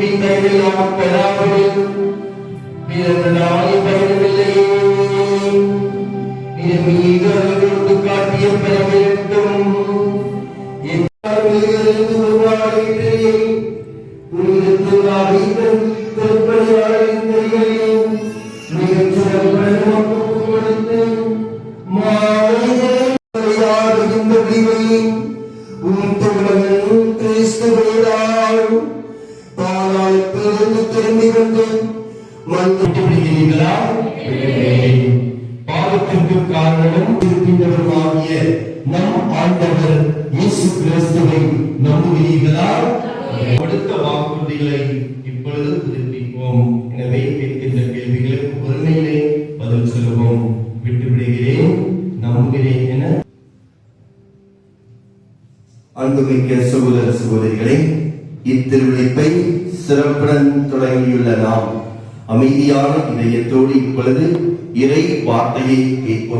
நாம் பெறாமல் பிறந்த நாளை பயணமில்லையே இது மீது அவர்களுக்கு காட்டிய பெற வேண்டும் எல்லாரிலிருந்து உருவாகின்றே உயிரத்துள்ளாக திருப்பணியாளரின் கைகளையும் மிகச் சிறப்புடன் நமக்கு கொடுத்து மாறுகின்ற விளைவையும் உன் திருமகன் கிறிஸ்துவையால் தானாய் பிறந்து திரும்பி வந்து மண் விட்டு பாவத்திற்கு காரணம் இருக்கின்றவருமாகிய நம் ஆண்டவர் இயேசு கிறிஸ்துவை நம்புகிறீர்களா? கொடுத்த வாக்குறுதிகளை இப்பொழுது புதுப்பிப்போம் எனவே கேட்கின்ற கேள்விகளுக்கு பொறுமையிலே பதில் சொல்லுவோம். விட்டுவிடுகிறேன் நம்புகிறேன் என. அன்புமிக்க சகோதர சகோதரிகளை இத்திருவிழைப்பை சிறப்புடன் தொடங்கியுள்ள நாம் அமைதியான இதயத்தோடு இப்பொழுது இறை வார்த்தையை கேட்போம்.